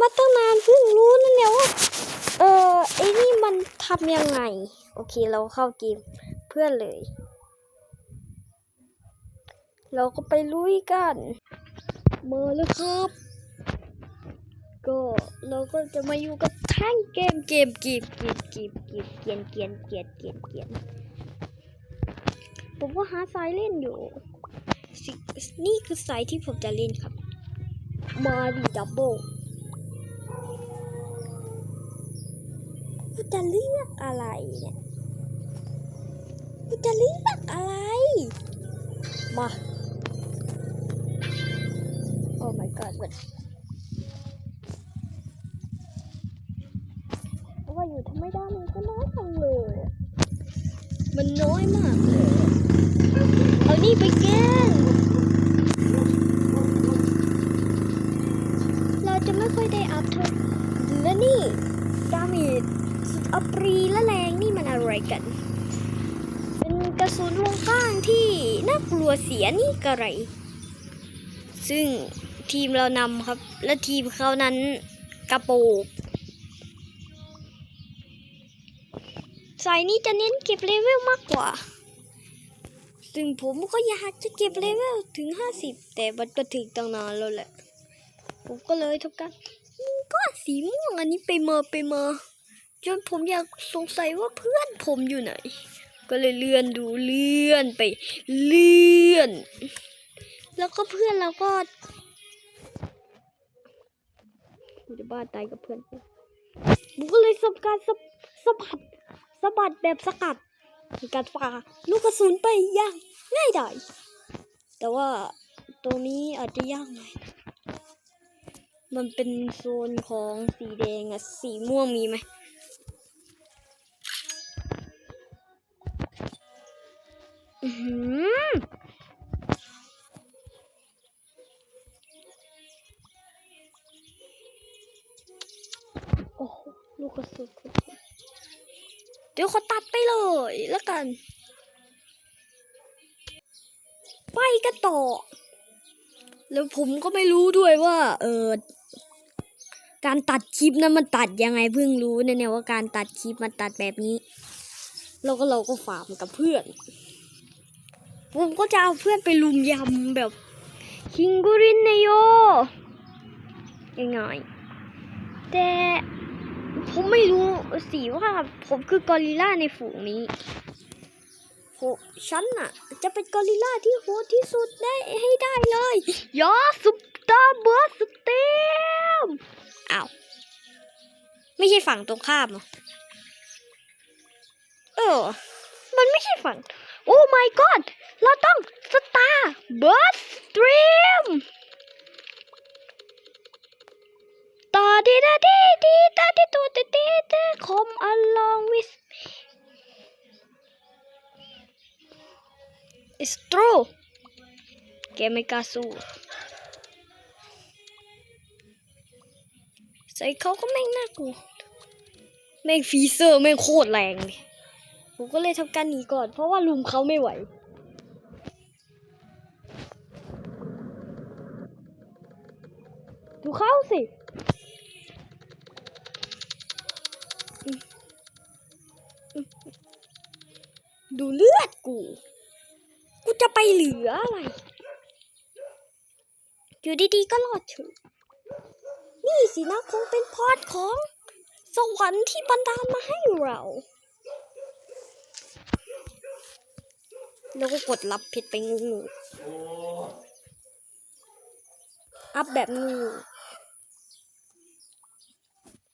มาตั้งนานเพิ่งรู้นั่นเนี่ยว่าเออไอ้นี่มันทำยังไง โอเคเราเข้าเกมเพื่อนเลย เราก็ไปลุยกันมาแล้วครับ ก็เราก็จะมาอยู่กับแท่งเกมเกมเกมเกมเกมเกมเกียนเกียนเกียนเกียนเกียนผมก็หาสายเล่นอยู่ นี่คือสายที่ผมจะเล่นครับ มาดีดับเบิล กูจะเลือกอะไรเนี่ยกูจะเลือกอะไร มา โอ้ my god มันว่า กลัวเสียนี่กระไร ซึ่งทีมเรานำครับ และทีมเขานั้นกระโปกสายนี้จะเน้นเก็บเลเวลมากกว่า ซึ่งผมก็อยากจะเก็บเลเวลถึง 50 แต่มันก็ถึงตั้งนานแล้วแหละ ผมก็เลยทำการก็สีม่วงอันนี้ไปเมาไปเมาจนผมอยากสงสัยว่าเพื่อนผมอยู่ไหน ก็เลยเลื่อนดูเลื่อนไป เลื่อน แล้วก็เพื่อนเราก็กูจะบ้าตายกับเพื่อนกูผมก็เลยทำการสะบัดสะบัดแบบสกัดในการฝ่าลูกกระสุนไปย่างง่ายดายแต่ว่าตรงนี้อาจจะยากหน่อยนะมันเป็นโซนของสีแดงอะสีม่วงมีไหม ลูกกระสุนเดี๋ยวเขาตัดไปเลยแล้วกัน ไปกันต่อ แล้วผมก็ไม่รู้ด้วยว่า เออการตัดคลิปนั้นมันตัดยังไงเพิ่งรู้เนี่ยเนี่ยว่าการตัดคลิปมันตัดแบบนี้ แล้วก็เราก็ฝากมันกับเพื่อน ผมก็จะเอาเพื่อนไปลุมยำแบบคิงกุรินเนโยง่ายๆแต่ ผมไม่รู้สิว่าผมคือกอริลลาในฝูงนี้โหฉันน่ะ จะเป็นกอริลลาที่โหดที่สุดได้ให้ได้เลยยอสุปตาเบอร์สเต็มอ้าวไม่ใช่ฝั่งตรงข้ามเหรอเออ มันไม่ใช่ฝั่ง โอ้ my god เราต้องสตาร์เบิร์ดสตรีม ดีดาดีดีตาดีตัวดีดีดีคอม along with it's true แกไม่กล้าสู้ใส่เขาก็แม่งน่ากลัวแม่งฟีเซอร์แม่งโคตรแรงเลยผมก็เลยทำการหนีก่อน เพราะว่าลุมเขาไม่ไหวดูเขาสิ ดูเลือดกู กูจะไปเหลืออะไร อยู่ดีๆก็รอดเฉยนี่สินะคงเป็นพรของสวรรค์ที่บันดาลมาให้เรา แล้วก็กดรับผิดไปงูงูอัพแบบงู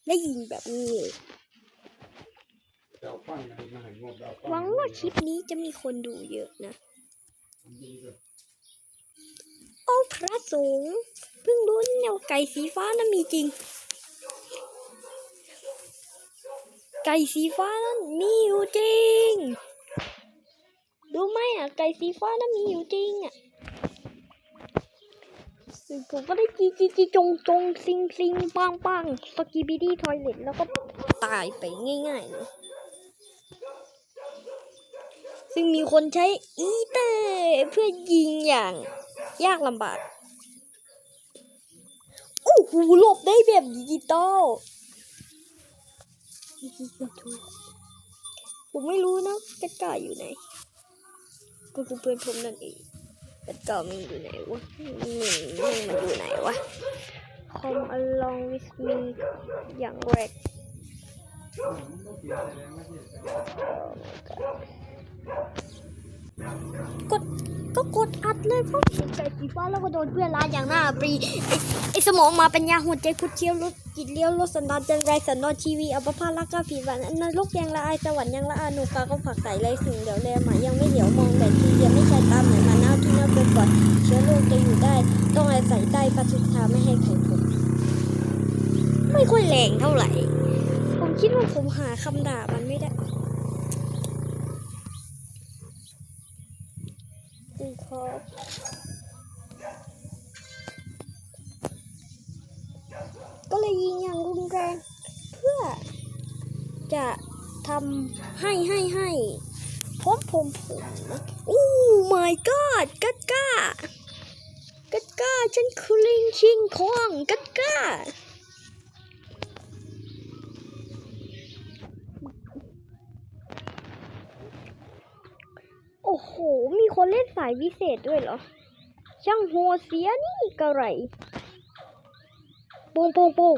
และยิงแบบงู หวังว่าคลิปนี้จะมีคนดูเยอะนะ โอ้พระสงฆ์เพิ่งรู้เนี่ยว่าไก่สีฟ้านั้นมีจริง ไก่สีฟ้านั้นมีอยู่จริง รู้ไหมอะ ไก่สีฟ้านั้นมีอยู่จริงอะผมก็ได้จีจีจีจงจงซิงซิงปังปังสกีบีดี้ทอยเล็ตแล้วก็ตายไปง่ายๆเลย ซึ่งมีคนใช้อีเตอร์เพื่อยิงอย่างยากลำบากโอ้โหหลบได้แบบดิจิตอลผมไม่รู้นะกัดกาอยู่ไหนก็คือเพื่อนผมนั่นเองกัดกามันอยู่ไหนวะมันมันอยู่ไหนวะ Come along with me อย่างแรก กดก็กดอัดเลยเพราะเห็นใจสีฟ้าแล้วก็โดนเพื่อนล้าอย่างหน้าปรีไอสมองมาปัญญาหัวใจคุดเชี่ยวรถจิตเลี้ยวรถสันดานจังไรสันนอนชีวีอัปภาลักกาผีวันนรกยังละอายสวรรค์ยังละอาหนูกาก็ผักใส่ไรสิ่งเหลียวแลหมายังไม่เหลียวมองแต่ทีเดียวไม่ใช่ตามเหมือนมาหน้าที่น่าเป็นก่อนเชื้อโรคจะอยู่ได้ ต้องอาศัยใต้ปฏิทาไม่ให้ไข่ผมไม่ค่อยแรงเท่าไหร่ ผมคิดว่าผมหาคำด่ามันไม่ เลยยิงอย่างรุนแรง เพื่อจะทำให้ให้ให้ผมผมผมโอ้ my god กัดก้ากัดก้าฉันคือลิงชิงคองกัดก้าโอ้โห มีคนเล่นสายวิเศษด้วยเหรอ ช่างโหเสียนี่กระไร ป่งโป่งโป่ง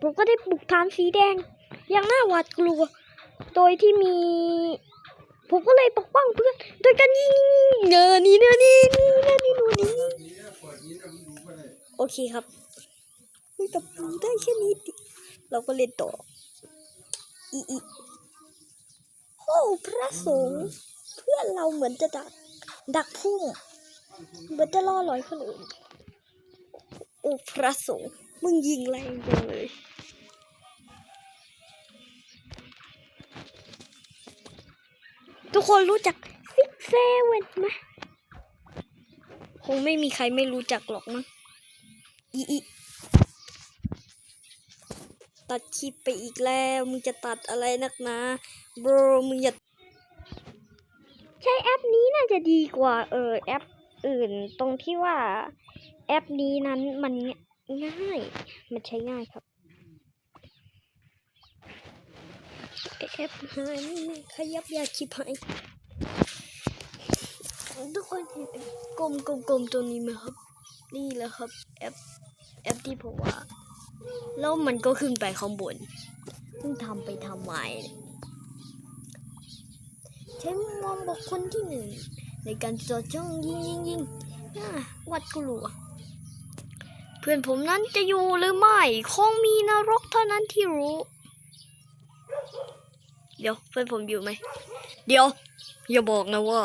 ผมก็ได้บุกฐานสีแดง อย่างน่าหวาดกลัว โดยที่มี ผมก็เลยปกป้องเพื่อนโดยการยิงเนอนี่เนอนี่นี่เนอนี่นูนนี่โอเคครับไม่กับดูได้แค่นี้ดิเราก็เล่นต่ออีอีโอ้พระสงฆ์เพื่อนเราเหมือนจะดักดักพุ่งเหมือนจะล่อลอยคนอื่น โอ้พระสงฆ์มึงยิงแรงจังเลยทุกคนรู้จักซิกเซเว่นไหมคงไม่มีใครไม่รู้จักหรอกมั้งอีอีตัดคลิปไปอีกแล้ว มึงจะตัดอะไรนักหนาบรมึงอย่าใช้แอปนี้น่าจะดีกว่าเออแอปอื่นตรงที่ว่า แอปนี้นั้นมันง่าย มันใช้ง่ายครับ แอปหายขยับยาชิบหายทุกคนเห็นกลมกลมกลมตัวนี้ไหมครับ นี่แหละครับแอปแอปที่ผมว่า แล้วมันก็ขึ้นไปข้างบนเพิ่งทำไปทำไมเนี่ยใช้มองบุคคลที่หนึ่งในการจดจ้องยิงยิงยิงน่าวัดกลัว เพื่อนผมนั้นจะอยู่หรือไม่คงมีนรกเท่านั้นที่รู้ เดี๋ยวเพื่อนผมอยู่ไหม เดี๋ยว อย่าบอกนะว่า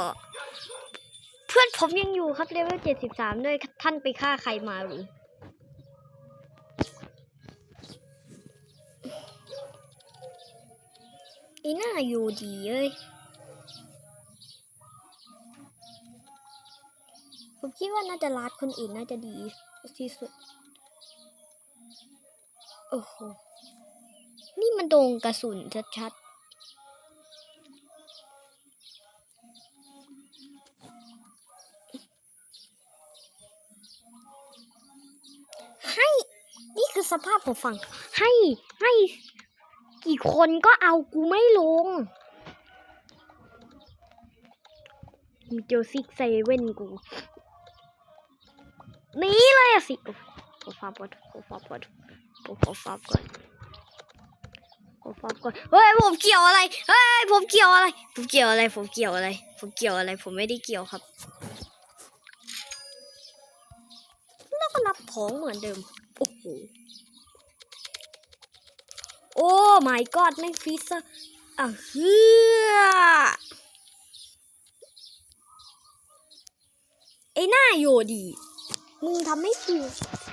เพื่อนผมยังอยู่ครับเลเวลเจ็ดสิบสามด้วยท่านไปฆ่าใครมาหรือไอ้หน้าอยู่ดีเอ้ยผมคิดว่าน่าจะลาดคนอื่นน่าจะดีที่สุดโอ้โห นี่มันโดงกระสุนชัดๆ ให้ นี่คือสภาพของฝั่ง ให้ ให้ กี่คนก็เอากูไม่ลง มีเจอซิกเซเว่นกูหนีเลยอะสิโอ้ฟาบก่อนโอ้ฟาบก่อ นโอ้ขอฟาบก่อนโอ้ฟาบก่อน เฮ้ยผมเกี่ยวอะไร เฮ้ยผมเกี่ยวอะไร ผมเกี่ยวอะไร ผมเกี่ยวอะไร ผมเกี่ยวอะไร ผมไม่ได้เกี่ยวครับ แล้วก็รับของเหมือนเดิม โอ้โห โอ้ my god แม่ฟิสอะอะเฮือไอ้หน้าโยดี มึงทำไม่ถู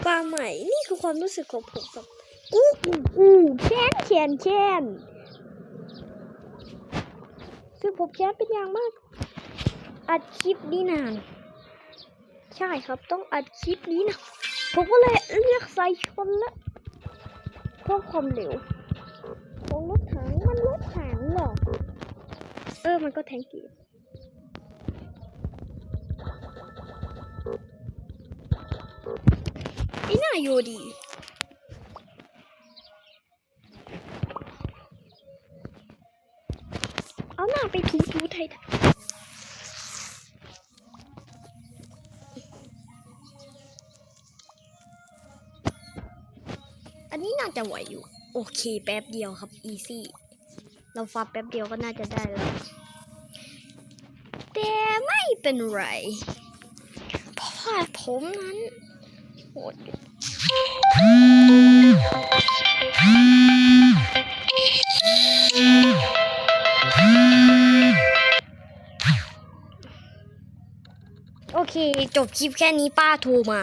ปลาใหม่ นี่คือความรู้สึกของผมกับกูกูกูแค้นแค้นแค้นคือผมแค้นเป็นอย่างมาก อัดคลิปนี้นาน ใช่ครับต้องอัดคลิปนี้นะผมก็เลยเรียกไซชนละเพิ่มความเร็วของรถถังมันรถถังเหรอ เออมันก็แทงกีไอ้หน้าอยู่ดี เอาหน้าไปถูถูไทยอันนี้น่าจะไหวอยู่ โอเคแป๊บเดียวครับ อีซี่ เราฟับแป๊บเดียวก็น่าจะได้แล้ว แต่ไม่เป็นไร เพราะว่าผมนั้นโหดอยู่ โอเค จบคลิปแค่นี้ป้าโทรมา